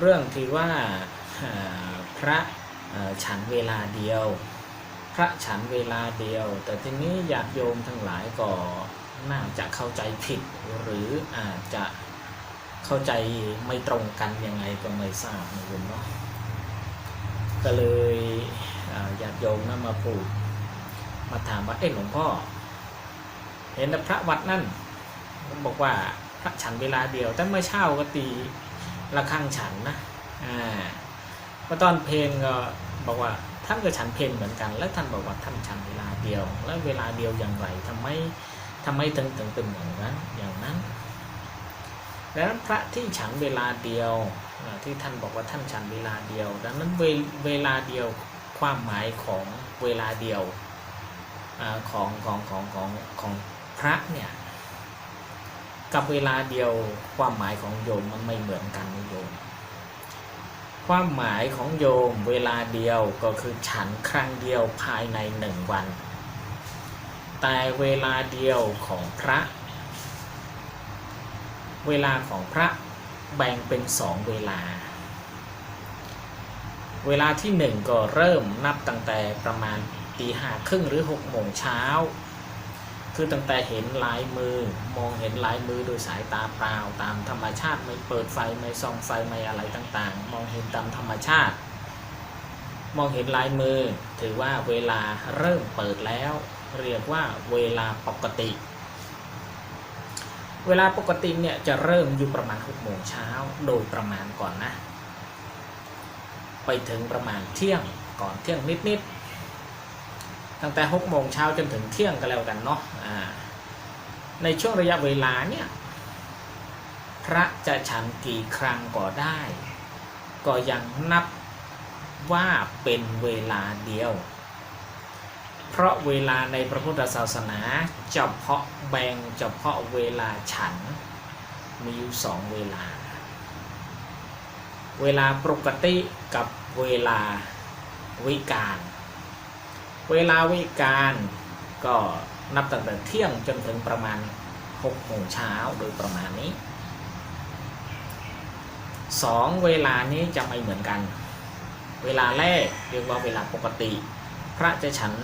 เรื่องที่ว่าพระฉันเวลาเดียว พระฉันเวลาเดียว แต่ทีนี้ญาติโยมทั้งหลายก็น่าจะเข้าใจผิดหรืออาจจะเข้าใจไม่ตรงกันยังไงก็ไม่ทราบนะโยมเนาะก็เลยอ่อญาติโยมนะมาพูดมาถามว่าเอ๊ะหลวงพ่อ เห็นพระวัดนั่นบอกว่าพระฉันเวลาเดียวแต่เมื่อเช้าก็ตี ระฆังฉันนะอ่าพอตอนเพลงก็บอกว่าท่านก็ฉันเพลงเหมือนกัน แล้วท่านบอกว่าท่านฉันเวลาเดียว แล้วเวลาเดียวอย่างไรทำไมทำไมถึงถึงเป็นอย่างนั้นอย่างนั้นดังนั้นพระที่ฉันเวลาเดียวที่ท่านบอกว่าท่านฉันเวลาเดียว ดังนั้นเวเวลาเดียวความหมายของเวลาเดียวของของของของของพระเนี่ย กับเวลาเดียวความหมายของโยมมันไม่เหมือนกันนะโยม ความหมายของโยมเวลาเดียวก็คือฉันครั้งเดียวภายในหนึ่งวัน แต่เวลาเดียวของพระ เวลาของพระแบ่งเป็นสองเวลา เวลาที่หนึ่งก็เริ่มนับตั้งแต่ประมาณตีห้าครึ่งหรือหกโมงเช้า คือตั้งแต่เห็นลายมือมองเห็นลายมือโดยสายตาเปล่าตามธรรมชาติไม่เปิดไฟไม่ส่องไฟไม่อะไรต่างๆ มองเห็นตามธรรมชาติ มองเห็นลายมือ ถือว่าเวลาเริ่มเปิดแล้ว เรียกว่าเวลาปกติ เวลาปกติเนี่ยจะเริ่มอยู่ประมาณ6โมงเช้าโดยประมาณก่อนนะ ไปถึงประมาณเที่ยงก่อนเที่ยงนิดๆ ตั้งแต่6โมงเช้าจนถึงเที่ยงก็แล้วกันเนาะในช่วงระยะเวลาเนี่ยพระจะฉันกี่ครั้งก็ได้ ก็ยังนับว่าเป็นเวลาเดียว เพราะเวลาในพระพุทธศาสนาเฉพาะแบ่งเฉพาะเวลาฉันมีอยู่สองเวลา เวลาปกติกับเวลาวิการ เวลาวิการก็นับตั้งแต่เที่ยงจนถึงประมาณ6โมงเช้าโดยประมาณนี้สองเวลานี้จะไม่เหมือนกัน เวลาแรกเรียกว่าเวลาปกติ พระจะฉัน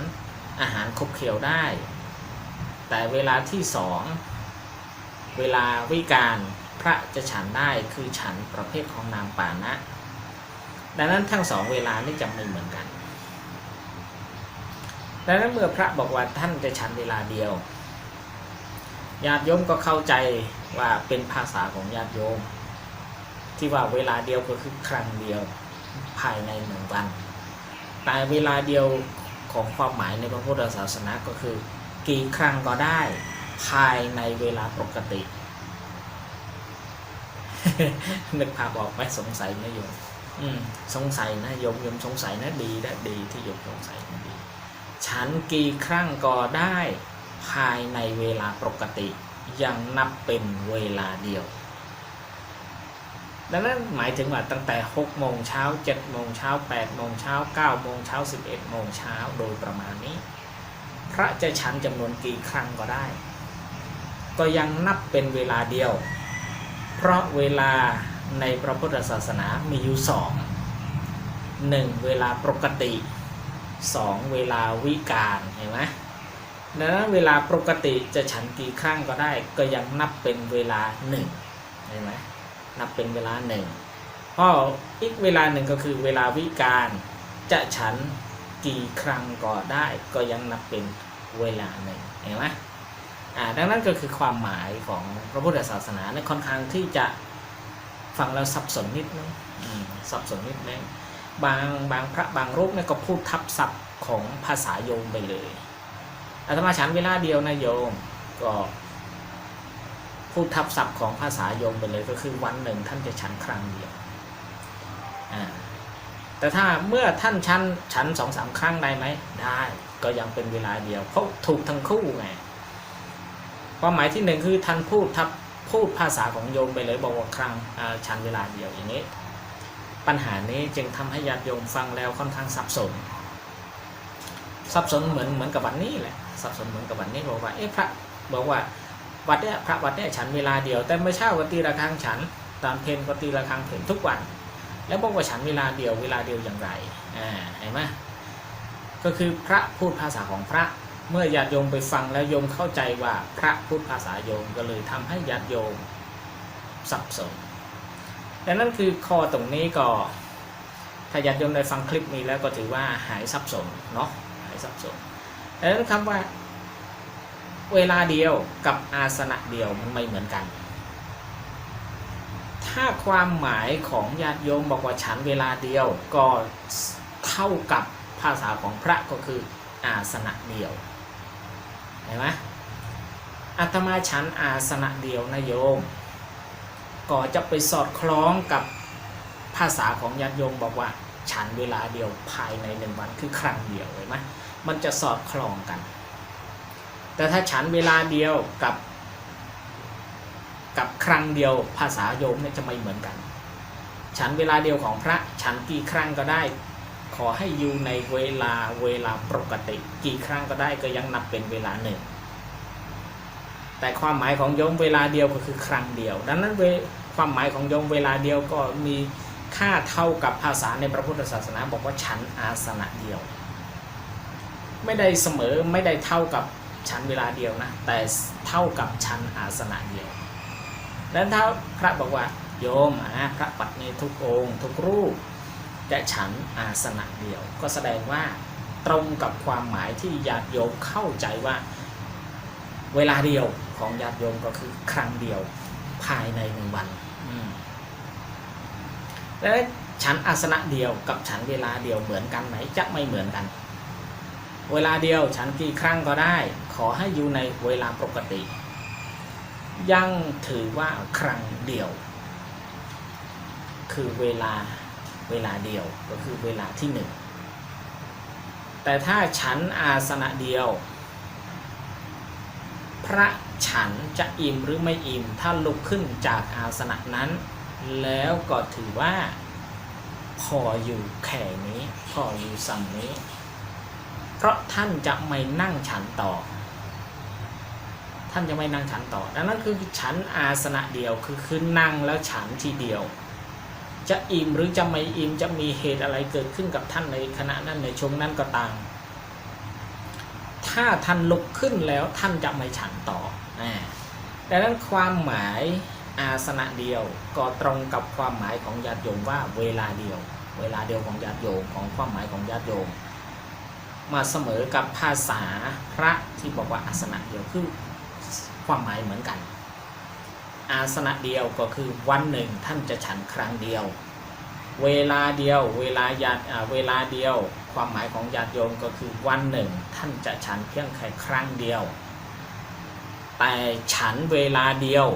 อาหารครบเคี้ยวได้ แต่เวลาที่สองเวลาวิการพระจะฉันได้คือฉันประเภทของนามปานะ ดังนั้นทั้งสองเวลานี่จะไม่เหมือนกัน ดังนั้นเมื่อพระบอกว่าท่านจะฉันเวลาเดียวญาติโยมก็เข้าใจว่าเป็นภาษาของญาติโยม ที่ว่าเวลาเดียวก็คือครั้งเดียวภายในหนึ่งวัน แต่เวลาเดียวของความหมายในพระพุทธศาสนาก็คือ กี่ครั้งก็ได้ภายในเวลาปกติ นึกภาพออกไหมสงสัยไหมโยมอืมสงสัยนะโยมโยมสงสัยนะดีนะดีที่โยมสงสัยนะดี ฉันกี่ครั้งก็ได้ ภายในเวลาปกติ ยังนับเป็นเวลาเดียวดังนั้นหมายถึงว่าตั้งแต่ 6 โมงเช้า 7 โมงเช้า 8 โมงเช้า 9 โมงเช้า 11 โมงเช้าโดยประมาณนี้ พระจะฉันจำนวนกี่ครั้งก็ได้ ก็ยังนับเป็นเวลาเดียว เพราะเวลาในพระพุทธศาสนามีอยู่สองหนึ่งเวลาปกติ สองเวลาวิการเห็นไหมดังนั้นเวลาปกติจะฉันกี่ครั้งก็ได้ ก็ยังนับเป็นเวลาหนึ่งเห็นไหมนับเป็นเวลาหนึ่งเพราะอีกเวลาหนึ่งก็คือเวลาวิการจะฉันกี่ครั้งก็ได้ ก็ยังนับเป็นเวลาหนึ่งเห็นไหมอ่าดังนั้นก็คือความหมายของพระพุทธศาสนาในค่อนข้างที่จะฟังแล้วสับสนนิดนึงสับสนนิดนึง บางบางพระบางรูปเนี่ยก็พูดทับศัพท์ของภาษาโยมไปเลยอาตมาฉันเวลาเดียวนะโยมก็พูดทับศัพท์ของภาษาโยมไปเลยก็คือวันหนึ่งท่านจะฉันครั้งเดียวอ่าแต่ถ้าเมื่อท่านฉันฉันสองสามครั้งได้ไหมได้ก็ยังเป็นเวลาเดียวเพราะถูกทั้งคู่ไงความหมายที่หนึ่งคือท่านพูดทับพูดภาษาของโยมไปเลยบอกว่าครั้งอาฉันเวลาเดียวอย่างนี้ ปัญหานี้จึงทำให้ญาติโยมฟังแล้วค่อนข้างสับสน สับสนเหมือนเหมือนกับวันนี้แหละ สับสนเหมือนกับวันนี้บอกว่าเอ๊ะพระบอกว่าวัดเนี้ยพระวัดเนี้ยฉันเวลาเดียว แต่ไม่เช้าก็ตีระฆังฉัน ตามเพนก็ตีระฆังเพนทุกวัน แล้วบอกว่าฉันเวลาเดียวเวลาเดียวอย่างไรอ่าเห็นไหมก็คือพระพูดภาษาของพระเมื่อญาติโยมไปฟังแล้วโยมเข้าใจว่าพระพูดภาษาโยมก็เลยทำให้ญาติโยมสับสน ดังนั้นคือข้อตรงนี้ก็ถ้าญาติโยมได้ฟังคลิปนี้แล้วก็ถือว่าหายสับสนเนาะหายสับสนดังนั้นคำว่าเวลาเดียวกับอาสนะเดียวมันไม่เหมือนกัน ถ้าความหมายของญาติโยมบอกว่าฉันเวลาเดียวก็เท่ากับภาษาของพระก็คืออาสนะเดียวเห็นไหมอาตมาฉันอาสนะเดียวนะโยม ก็จะไปสอดคล้องกับภาษาของญาติโยมบอกว่า ฉันเวลาเดียวภายในหนึ่งวันคือครั้งเดียวเห็นไหมมันจะสอดคล้องกัน แต่ถ้าฉันเวลาเดียวกับกับครั้งเดียวภาษาโยมเนี่ยจะไม่เหมือนกัน ฉันเวลาเดียวของพระฉันกี่ครั้งก็ได้ ขอให้อยู่ในเวลาเวลาปกติ กี่ครั้งก็ได้ก็ยังนับเป็นเวลาหนึ่ง แต่ความหมายของโยมเวลาเดียวก็คือครั้งเดียว ดังนั้นความหมายของโยมเวลาเดียวก็มีค่าเท่ากับภาษาในพระพุทธศาสนาบอกว่าฉันอาสนะเดียว ไม่ได้เสมอไม่ได้เท่ากับฉันเวลาเดียวนะแต่เท่ากับฉันอาสนะเดียวแล้วถ้าพระบอกว่าโยมอะพระปัตนีทุกองค์ทุกรูปจะฉันอาสนะเดียว ก็แสดงว่าตรงกับความหมายที่ญาติโยมเข้าใจว่า เวลาเดียวของญาติโยมก็คือครั้งเดียวภายในหนึ่งวันแล้วฉันอาสนะเดียวกับฉันเวลาเดียวเหมือนกันไหมจะไม่เหมือนกัน เวลาเดียวฉันกี่ครั้งก็ได้ ขอให้อยู่ในเวลาปกติ ยังถือว่าครั้งเดียว คือเวลาเวลาเดียวก็คือเวลาที่หนึ่งแต่ถ้าฉันอาสนะเดียว ระฉันจะอิ่มหรือไม่อิ่ม ถ้าลุกขึ้นจากอาสนะนั้น แล้วก็ถือว่าพออยู่แค่นี้พออยู่สั่งนี้ เพราะท่านจะไม่นั่งฉันต่อ ท่านจะไม่นั่งฉันต่อ ดังนั้นคือฉันอาสนะเดียวคือคือนั่งแล้วฉันทีเดียว จะอิ่มหรือจะไม่อิ่มจะมีเหตุอะไรเกิดขึ้นกับท่านในขณะนั้นในช่วงนั้นก็ตาม ถ้าท่านลุกขึ้นแล้วท่านจะไม่ฉันต่อดังนั้นความหมายอาสนะเดียวก็ตรงกับความหมายของญาติโยมว่าเวลาเดียว เวลาเดียวของญาติโยมของความหมายของญาติโยม มาเสมอกับภาษาพระที่บอกว่าอาสนะเดียวคือความหมายเหมือนกัน อาสนะเดียวก็คือวันหนึ่งท่านจะฉันครั้งเดียว เวลาเดียวเวลาญาติเวลาเดียว ความหมายของญาติโยมก็คือวันหนึ่งท่านจะฉันเพียงแค่ครั้งเดียว แต่ฉันเวลาเดียว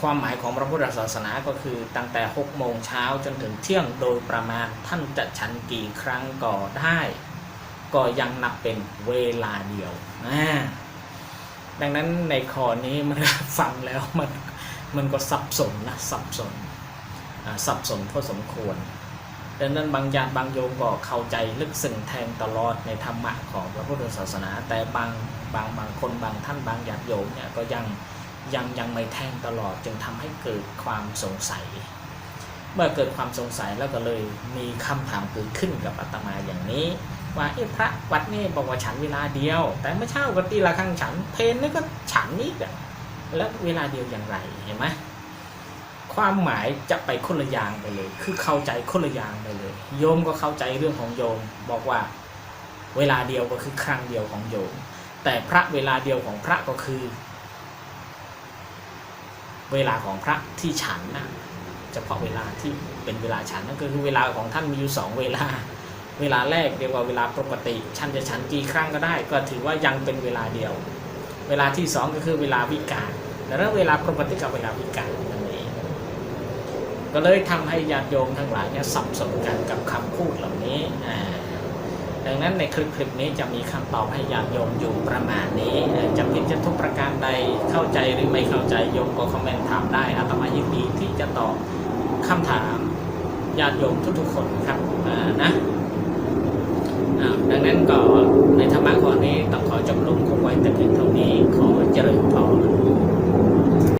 ความหมายของพระพุทธศาสนาก็คือตั้งแต่6โมงเช้าจนถึงเที่ยงโดยประมาณท่านจะฉันกี่ครั้งก็ได้ ก็ยังนับเป็นเวลาเดียวอ่าดังนั้นในข้อนี้มันฟังแล้วมันมันก็สับสนนะสับสนสับสนพอสมควร ดังนั้นบางญาติบางโยมก็เข้าใจลึกซึ้งแทงตลอดในธรรมะของพระพุทธศาสนา แต่บางบางบางคนบางท่านบางญาติโยมเนี่ยก็ยังยังยังไม่แทงตลอดจึงทำให้เกิดความสงสัย เมื่อเกิดความสงสัยแล้วก็เลยมีคำถามเกิดขึ้นกับอาตมาอย่างนี้ ว่าเอ๊ะพระวัดนี่บอกว่าฉันเวลาเดียว แต่เมื่อเช้าก็ตีละครั้งฉันเพนนี่ก็ฉันนี่อะแล้วเวลาเดียวอย่างไรเห็นไหม ความหมายจะไปคนละอย่างไปเลย คือเข้าใจคนละอย่างไปเลย โยมก็เข้าใจเรื่องของโยม บอกว่าเวลาเดียวก็คือครั้งเดียวของโยม แต่พระเวลาเดียวของพระก็คือ เวลาของพระที่ฉันนะเฉพาะเวลาที่เป็นเวลาฉันนั่นก็คือเวลาของท่านมีอยู่สองเวลา เวลาแรกเรียกว่าเวลาปกติฉันจะฉันกี่ครั้งก็ได้ ก็ถือว่ายังเป็นเวลาเดียว เวลาที่สองก็คือเวลาวิกาลแต่ถ้าเวลาปกติกับเวลาวิกาล ก็เลยทำให้ญาติโยมทั้งหลายเนี่ยสับสนกันกับคำพูดเหล่านี้อ่าดังนั้นในคลิปคลิปนี้จะมีคำตอบให้ญาติโยมอยู่ประมาณนี้จะผิดจะทุกประการใดเข้าใจหรือไม่เข้าใจโยมก็คอมเมนต์ถามได้อาตมายินดีที่จะตอบคำถามญาติโยมทุกๆคนครับอ่านะดังนั้นก็ในธรรมะข้อนี้ต้องขอจบลงคงไว้แต่เพียงเท่านี้ขอเจริญพร